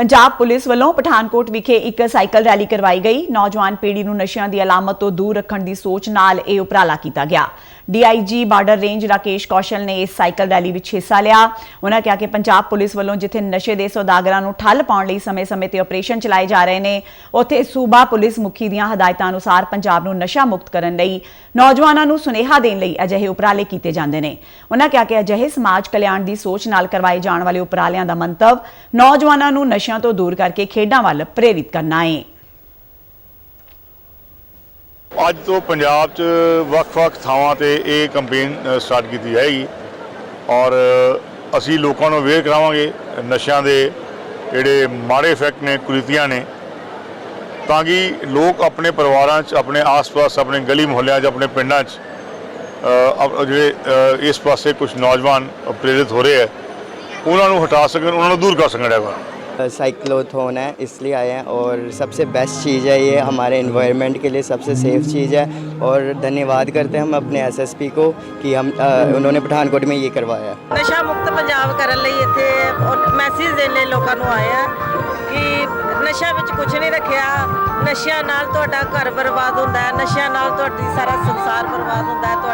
Punjab police ਵੱਲੋਂ ਪਠਾਨਕੋਟ ਵਿਖੇ ਇੱਕ ਸਾਈਕਲ ਰੈਲੀ ਕਰਵਾਈ ਗਈ। ਨੌਜਵਾਨ ਪੀੜ੍ਹੀ ਨੂੰ ਨਸ਼ਿਆਂ ਦੀ ਅਲਾਮਤ ਤੋਂ ਦੂਰ ਰੱਖਣ ਦੀ ਸੋਚ ਨਾਲ ਇਹ ਉਪਰਾਲਾ ਕੀਤਾ ਗਿਆ। DIG border range Rakesh Kaushal ਨੇ ਇਸ ਸਾਈਕਲ ਰੈਲੀ ਵਿੱਚ ਹਿੱਸਾ ਲਿਆ। ਉਹਨਾਂ ਕਿਹਾ ਕਿ ਪੰਜਾਬ ਪੁਲਿਸ ਵੱਲੋਂ ਜਿੱਥੇ ਨਸ਼ੇ ਦੇ ਸੌਦਾਗਰਾਂ ਨੂੰ ਠੱਲ ਪਾਉਣ ਲਈ ਸਮੇਂ-ਸਮੇਂ ਤੇ ਆਪਰੇਸ਼ਨ ਚਲਾਏ ਜਾ ਰਹੇ ਨੇ, ਉੱਥੇ ਸੂਬਾ ਪੁਲਿਸ ਮੁਖੀ ਦੀਆਂ ਹਦਾਇਤਾਂ ਅਨੁਸਾਰ ਪੰਜਾਬ ਨੂੰ ਨਸ਼ਾ ਮੁਕਤ ਕਰਨ ਲਈ ਨੌਜਵਾਨਾਂ ਨੂੰ ਸੁਨੇਹਾ ਦੇਣ ਲਈ ਅਜਿਹੇ ਉਪਰਾਲੇ ਕੀਤੇ ਜਾਂਦੇ ਨੇ। ਉਹਨਾਂ ਕਿਹਾ ਕਿ ਅਜਿਹੇ ਸਮਾਜ ਕਲਿਆਣ ਦੀ ਸੋਚ ਨਾਲ ਕਰਵਾਏ ਜਾਣ ਵਾਲੇ ਉਪਰਾਲਿਆਂ ਦਾ ਮੰਤਵ ਨੌਜਵਾਨਾਂ ਨੂੰ ਨਸ਼ਾ ਨਸ਼ਿਆਂ ਤੋਂ ਦੂਰ ਕਰਕੇ ਖੇਡਾਂ ਵੱਲ ਪ੍ਰੇਰਿਤ ਕਰਨਾ ਹੈ ਅੱਜ ਤੋਂ ਪੰਜਾਬ 'ਚ ਵੱਖ-ਵੱਖ ਥਾਵਾਂ ਤੇ ਇਹ ਕੈਂਪੇਨ ਸਟਾਰਟ ਕੀਤੀ ਜਾਏਗੀ। ਔਰ ਅਸੀਂ ਲੋਕਾਂ ਨੂੰ ਅਵੇਅਰ ਕਰਾਵਾਂਗੇ ਨਸ਼ਿਆਂ ਦੇ ਜਿਹੜੇ ਮਾੜੇ ਇਫੈਕਟ ਨੇ, ਕੁਰੀਤੀਆਂ ਨੇ। ਤਾਂ ਕਿ ਲੋਕ ਆਪਣੇ ਪਰਿਵਾਰਾਂ 'ਚ, ਆਪਣੇ ਆਸ-ਪਾਸ, ਆਪਣੇ ਗਲੀ ਮੁਹੱਲਿਆਂ 'ਚ, ਆਪਣੇ ਪਿੰਡਾਂ 'ਚ ਜਿਹੜੇ ਇਸ ਪਾਸੇ ਕੁਝ ਨੌਜਵਾਨ ਪ੍ਰੇਰਿਤ ਹੋ ਰਹੇ ਹੈ, ਉਹਨਾਂ ਨੂੰ ਹਟਾ ਸਕਣ, ਉਹਨਾਂ ਨੂੰ ਦੂਰ ਕਰ ਸਕਣ ਇਹਦਾ साइक्लोथोन है इसलिए आए हैं और सबसे बेस्ट चीज़ है ये हमारे इन्वायरमेंट के लिए सबसे सेफ चीज़ है और धन्यवाद करते हैं हम अपने एसएसपी को कि हम अ, उन्होंने पठानकोट में ये करवाया ਨਸ਼ਾ ਮੁਕਤ ਪੰਜਾਬ ਕਰਨ ਲਈ ਇੱਥੇ ਮੈਸੇਜ ਦੇਣ ਲਈ ਲੋਕਾਂ ਨੂੰ ਆਏ ਆ ਕਿ ਨਸ਼ਾ ਵਿੱਚ ਕੁਝ ਨਹੀਂ ਰੱਖਿਆ ਨਸ਼ਿਆਂ ਨਾਲ ਤੁਹਾਡਾ ਘਰ ਬਰਬਾਦ ਹੁੰਦਾ ਹੈ ਨਸ਼ਿਆਂ ਨਾਲ ਤੁਹਾਡੀ ਸਾਰਾ ਸੰਸਾਰ ਬਰਬਾਦ ਹੁੰਦਾ ਹੈ ਤੁਹਾਡੀ ਲੋਕਲ